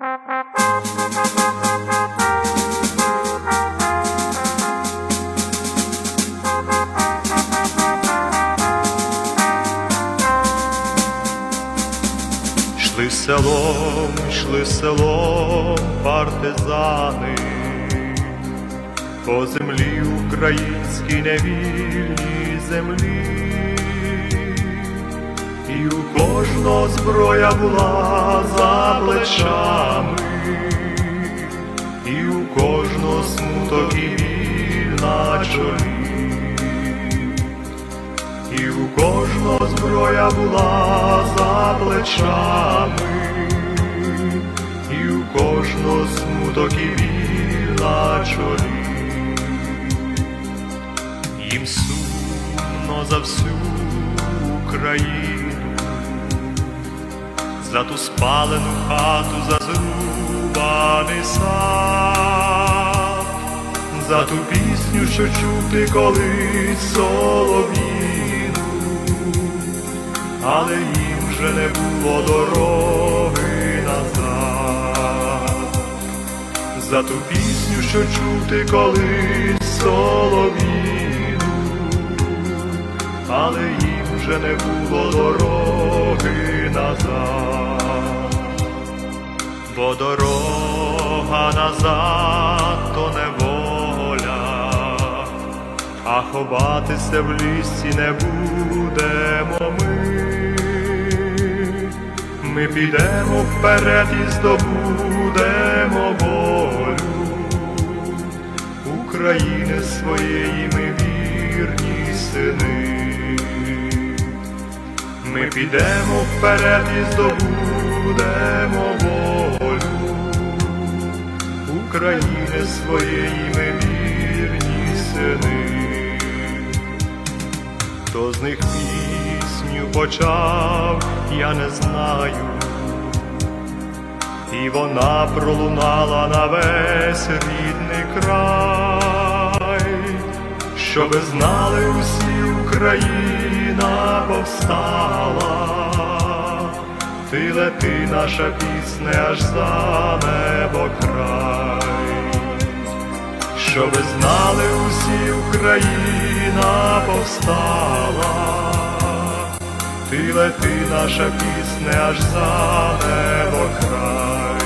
Йшли селом, йшли селом партизани, по землі українській невільній землі, і у кожного зброя була за плечами, і у кожного смуток і біль на чолі. І у кожного зброя була за плечами, і у кожного смуток і біль на чолі. Їм сумно за всю Україну, за ту спалену хату, за зрубаний сад, за ту пісню, що чути колись солов'їну, але їм вже не було дороги назад, за ту пісню, що чути колись солов'їну, але їм вже не було дороги назад бо дорога назад то неволя, а ховатися в лісі не будемо ми. Ми підемо вперед і здобудемо волю України своєї ми вірні сини. Підемо вперед і здобудемо волю. України своєї ми вірні сини. Хто з них пісню почав, я не знаю, і вона пролунала на весь рідний край, щоби знали усі Україна повстала, ти лети, наша пісня аж за небо край, щоби знали усі Україна повстала, ти лети, наша пісня аж за небо край.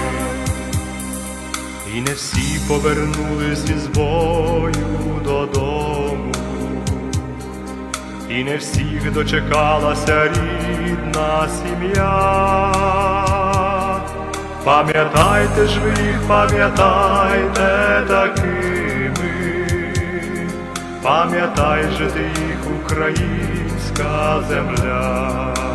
І не всі повернулись із бою і не всіх дочекалася рідна сім'я. Пам'ятайте ж ви їх, пам'ятайте такими, пам'ятай же ти їх, українська земля.